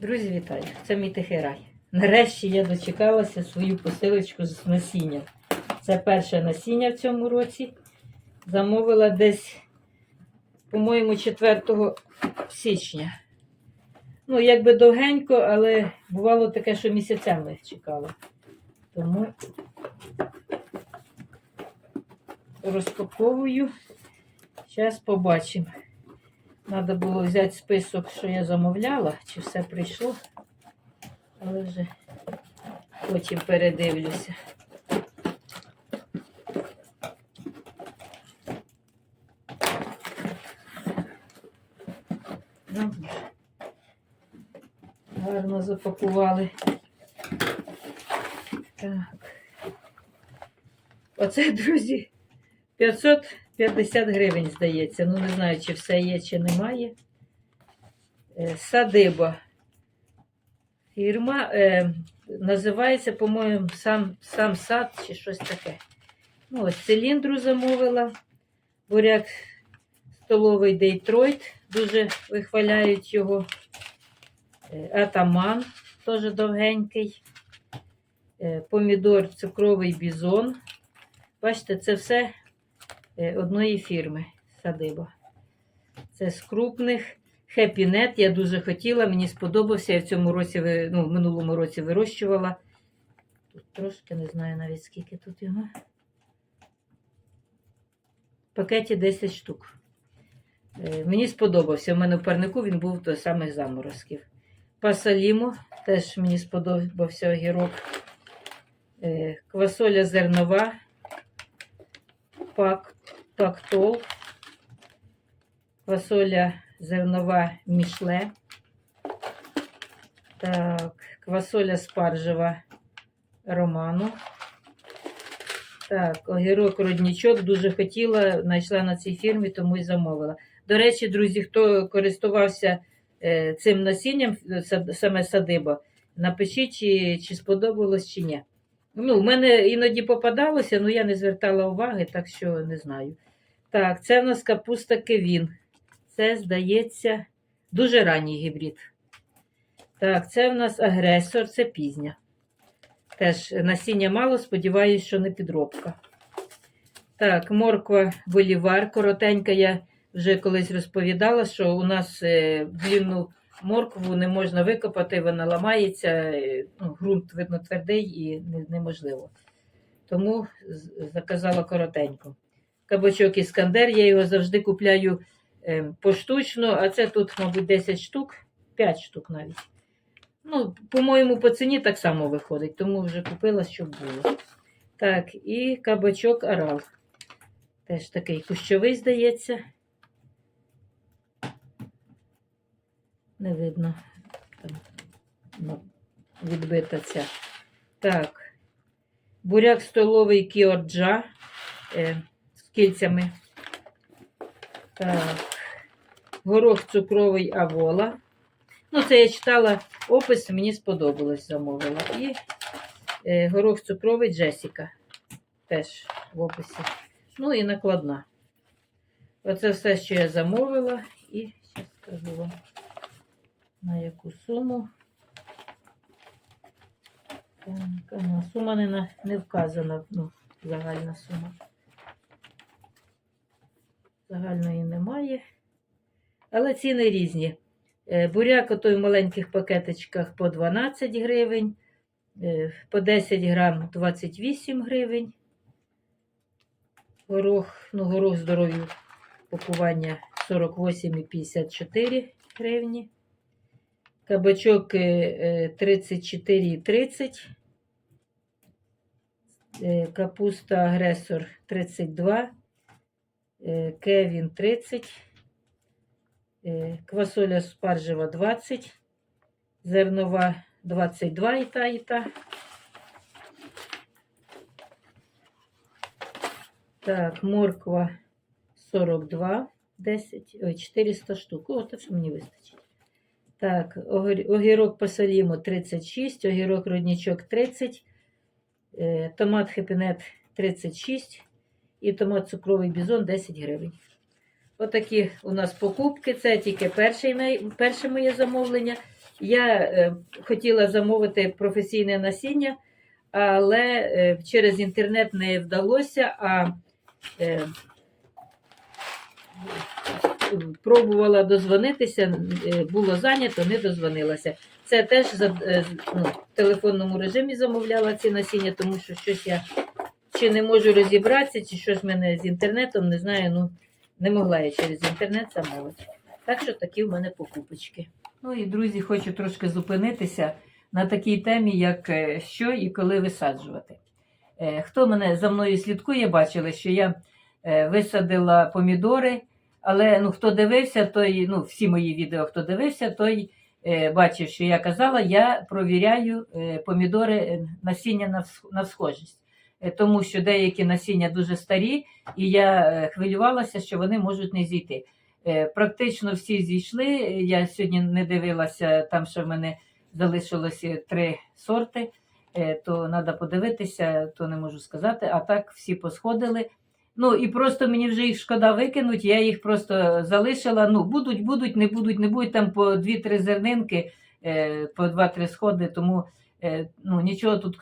Друзі, вітаю! Це мій тихий рай. Нарешті я дочекалася свою посилочку з насінням. Це перше насіння в цьому році. Замовила десь, по-моєму, 4 січня. Ну, якби довгенько, але бувало таке, що місяцями чекала. Тому розпаковую. Зараз побачимо. Треба було взяти список, що я замовляла, чи все прийшло. Але вже потім передивлюся. Ну, гарно запакували. Так. Оце, друзі, 550 гривень, здається. Ну, не знаю, чи все є, чи немає. Е, Садиба. Фірма е, називається, по-моєму, сам, сам сад чи щось таке. Ну, ось циліндру замовила. Буряк столовий Дейтройт. Дуже вихваляють його. Е, Атаман теж довгенький. Е, Помідор цукровий бізон. Бачите, це все одної фірми садиба. Це з крупних. Хеппінет я дуже хотіла, мені сподобався. Я в цьому році, ну, в минулому році вирощувала. Тут трошки не знаю навіть скільки тут його. В пакеті 10 штук. Е, Мені сподобався. У мене в парнику він був до самих заморозків. Пасалімо, теж мені сподобався огірок. Е, Квасоля зернова, пак, пактол, квасоля зернова мішле. Так, квасоля спаржева роману. Так, огірок роднічок дуже хотіла, знайшла на цій фірмі, тому і замовила. До речі, друзі, хто користувався е, цим насінням, е, саме садиба, напишіть, чи, чи сподобалось, чи ні. Ну, в мене іноді попадалося, але я не звертала уваги, так що не знаю. Так, це в нас капуста кевін. Це, здається, дуже ранній гібрид. Так, це в нас агресор, це пізня. Теж насіння мало, сподіваюся, що не підробка. Так, морква болівар, коротенька. Я вже колись розповідала, що у нас е, длінну моркву не можна викопати, вона ламається, е, ну, ґрунт, видно, твердий і неможливо. Тому заказала коротеньку. Кабачок іскандер, я його завжди купляю е, поштучно, а це тут, мабуть, 10 штук, 5 штук навіть. Ну, по-моєму, по ціні так само виходить, тому вже купила, щоб було. Так, і кабачок арал. Теж такий кущовий, здається. Не видно. Там, відбита ця. Так. Буряк столовий кіорджа е, кільцями. Так. Горох цукровий авола. Ну, це я читала опис, мені сподобалось, замовила. І е, горох цукровий Джесіка. Теж в описі. Ну і накладна. Оце все, що я замовила. І зараз скажу вам, на яку суму. Так, сума не, не вказана, ну, загальна сума. Загальної немає. Але ціни різні. Е, Буряк отой в маленьких пакетичках по 12 гривень, е, по 10 грам 28 гривень. Горох, ну, горох здоров'ю пакування 48,54 гривні. Кабачок е, 34,30. Е, Капуста агресор 32. Е, Кевін 30. Е, Квасоля спаржева 20. Зернова 22 і та, і та. Так, морква 42, 10, ой, 400 штук. О, так що мені вистачить. Так, огір- огірок посолімо 36, огірок роднічок 30, е, томат хепінет 36 і томат цукровий бізон 10 гривень. Отакі у нас покупки. Це тільки перше, моє замовлення. Я е, хотіла замовити професійне насіння, але е, через інтернет не вдалося, а е, пробувала дозвонитися, було зайнято, не дозвонилася. Це теж ну, в телефонному режимі замовляла ці насіння, тому що щось я чи не можу розібратися, чи щось в мене з інтернетом, не знаю, ну не могла я через інтернет замовити. Так що такі в мене покупочки. Ну і друзі, хочу трошки зупинитися на такій темі, як е, що і коли висаджувати. Е, Хто мене за мною слідкує, бачили, що я е, висадила помідори, але ну, хто дивився, той, ну, всі мої відео, хто дивився, той бачив, що я казала, я провіряю помідори насіння на, схожість. Тому що деякі насіння дуже старі, і я е, хвилювалася, що вони можуть не зійти. Е, Практично всі зійшли. Я сьогодні не дивилася, там ще в мене залишилося три сорти, е, то треба подивитися, то не можу сказати. А так всі посходили. Ну і просто мені вже їх шкода викинуть, я їх просто залишила. Ну, будуть, будуть, не будуть, не будуть там по 2-3 зернинки, е, по 2-3 сходи, тому е, ну, нічого тут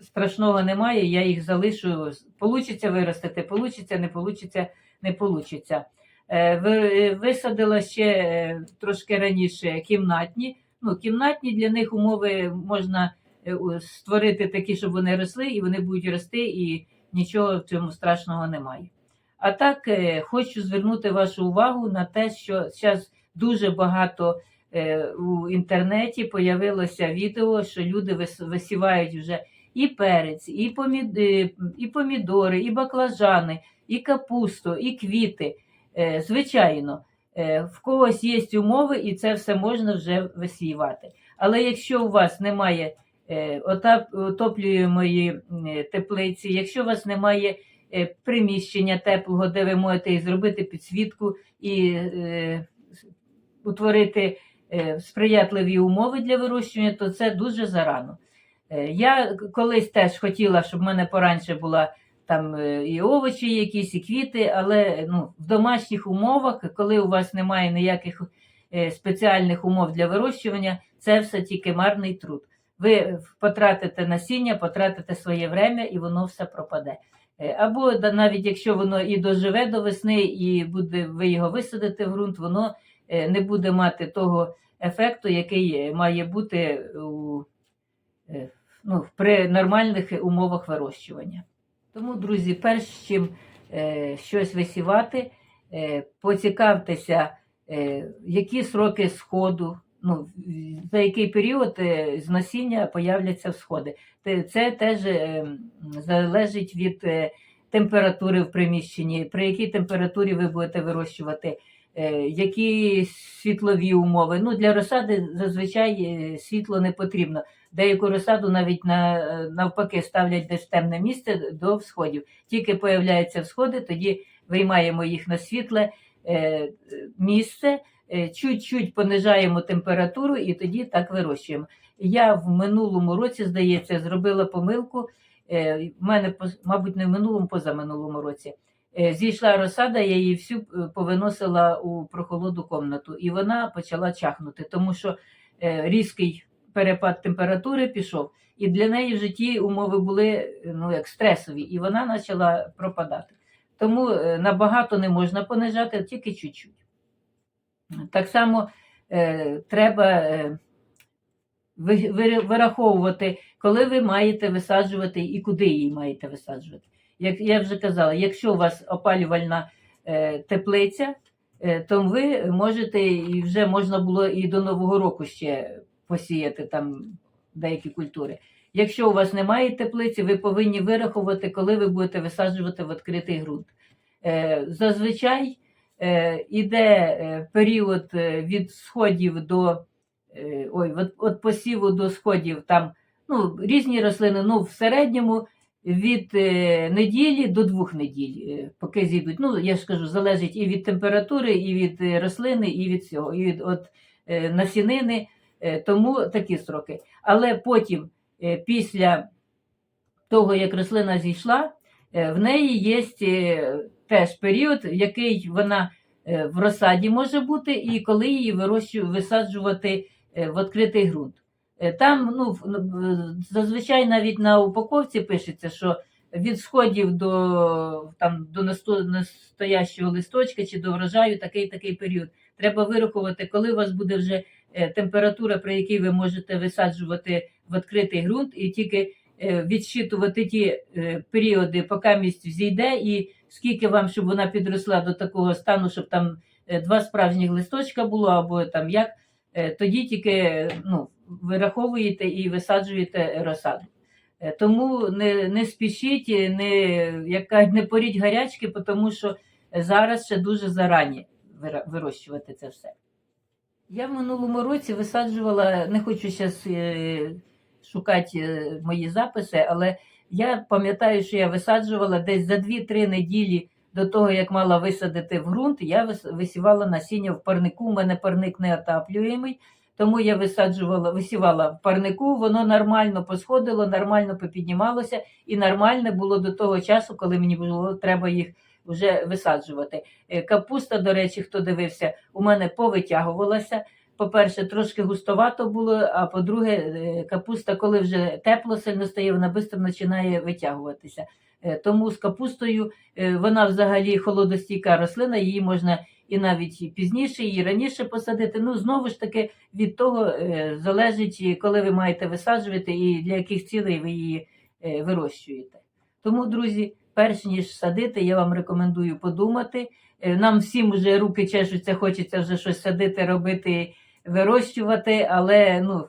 страшного немає, я їх залишу. Получиться виростити, получиться, не получиться, не получиться. Е, ви- Висадила ще е, трошки раніше кімнатні. Ну, кімнатні для них умови можна е, створити такі, щоб вони росли, і вони будуть рости, і нічого в цьому страшного немає. А так е, хочу звернути вашу увагу на те, що зараз дуже багато е, у інтернеті появилося відео, що люди висівають вже і перець, і, помід... е, і помідори, і баклажани, і капусту, і квіти. Е, Звичайно, е, в когось є умови, і це все можна вже висівати. Але якщо у вас немає е, отоплюємої е, теплиці, якщо у вас немає е, приміщення теплого, де ви можете і зробити підсвітку і е, утворити е, сприятливі умови для вирощування, то це дуже зарано. Е, Я колись теж хотіла, щоб в мене пораньше була там е, і овочі, якісь, і квіти, але ну, в домашніх умовах, коли у вас немає ніяких е, спеціальних умов для вирощування, це все тільки марний труд. Ви потратите насіння, потратите своє время і воно все пропаде. Е, Або навіть якщо воно і доживе до весни, і буде ви його висадите в ґрунт, воно е, не буде мати того ефекту, який е, має бути у, е, ну, при нормальних умовах вирощування. Тому, друзі, перш чим е, щось висівати, е, поцікавтеся, е, які сроки сходу, ну, за який період е, з насіння появляться всходи. Це теж е, залежить від е, температури в приміщенні, при якій температурі ви будете вирощувати, е, які світлові умови. Ну, для розсади зазвичай е, світло не потрібно. Деяку розсаду навіть на, е, навпаки ставлять десь темне місце до всходів. Тільки появляються всходи, тоді виймаємо їх на світле місце, чуть-чуть понижаємо температуру і тоді так вирощуємо. Я в минулому році, здається, зробила помилку. Е, В мене, мабуть, не в минулому, позаминулому році. Е, Зійшла розсада, я її всю е, повиносила у прохолоду комнату, і вона почала чахнути, тому що різкий перепад температури пішов, і для неї в житті умови були ну, як стресові, і вона почала пропадати. Тому набагато не можна понижати, тільки чуть-чуть. Так само треба вираховувати, коли ви маєте висаджувати і куди її маєте висаджувати. Як я вже казала, якщо у вас опалювальна е, теплиця, е, то ви можете і вже можна було і до Нового року ще посіяти там деякі культури. Якщо у вас немає теплиці, ви повинні вирахувати, коли ви будете висаджувати в відкритий ґрунт. Е, Зазвичай іде період від сходів до ой, від, від посіву до сходів там ну, різні рослини, ну в середньому від е, неділі до двох неділь, е, поки зійдуть. Ну, я ж кажу, залежить і від температури, і від е, рослини, і від цього, і від от, е, насінини, е, тому такі строки. Але потім, е, після того, як рослина зійшла, е, в неї є е, теж період, в який вона е, в розсаді може бути, і коли її висаджувати е, в відкритий ґрунт. Е, Там ну, зазвичай навіть на упаковці пишеться, що від сходів до, там, до настоящого листочка чи до врожаю такий такий період. Треба вирахувати, коли у вас буде вже е, температура, при якій ви можете висаджувати в відкритий ґрунт, і тільки е, відсчитувати ті е, періоди, поки місць зійде, і скільки вам, щоб вона підросла до такого стану, щоб там е, два справжніх листочка було, або там як, е, тоді тільки е, ну, вираховуєте і висаджуєте розсаду. Е, Тому не, не спішіть, е, не, як кажуть, не поріть гарячки, тому що зараз ще дуже зарані вирощувати це все. Я в минулому році висаджувала, не хочу зараз шукати е, мої записи, але я пам'ятаю, що я висаджувала десь за 2-3 неділі до того, як мала висадити в ґрунт, я висівала насіння в парнику. У мене парник не отаплюємий, тому я висаджувала, висівала в парнику, воно нормально посходило, нормально попіднімалося і нормальне було до того часу, коли мені було треба їх вже висаджувати. Е, Капуста, до речі, хто дивився, у мене повитягувалася. По-перше, трошки густовато було, а по-друге, е, капуста, коли вже тепло сильно стає, вона швидко починає витягуватися. Е, Тому з капустою е, вона взагалі холодостійка рослина, її можна і навіть пізніше, і раніше посадити. Ну, знову ж таки, від того е, залежить, коли ви маєте висаджувати і для яких цілей ви її вирощуєте. Тому, друзі, перш ніж садити, я вам рекомендую подумати. Нам всім вже руки чешуться, хочеться вже щось садити, робити, вирощувати, але ну,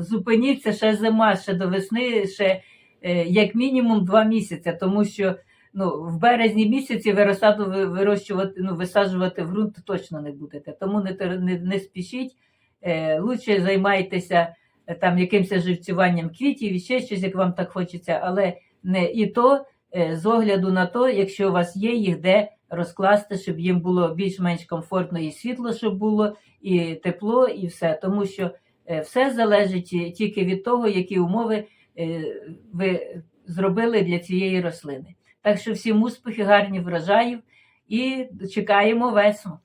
зупиніться ще зима, ще до весни, ще як мінімум два місяці, тому що ну, в березні місяці ви вирощувати, ну, висаджувати в ґрунт точно не будете. Тому не, не, не спішіть, е, лучше займайтеся е, там якимось живцюванням квітів і ще щось, як вам так хочеться, але не і то е, з огляду на то, якщо у вас є їх де розкласти, щоб їм було більш-менш комфортно і світло, щоб було, і тепло, і все. Тому що е, все залежить е, тільки від того, які умови е, ви зробили для цієї рослини. Так що всім успіхи, гарні врожаїв і чекаємо весну.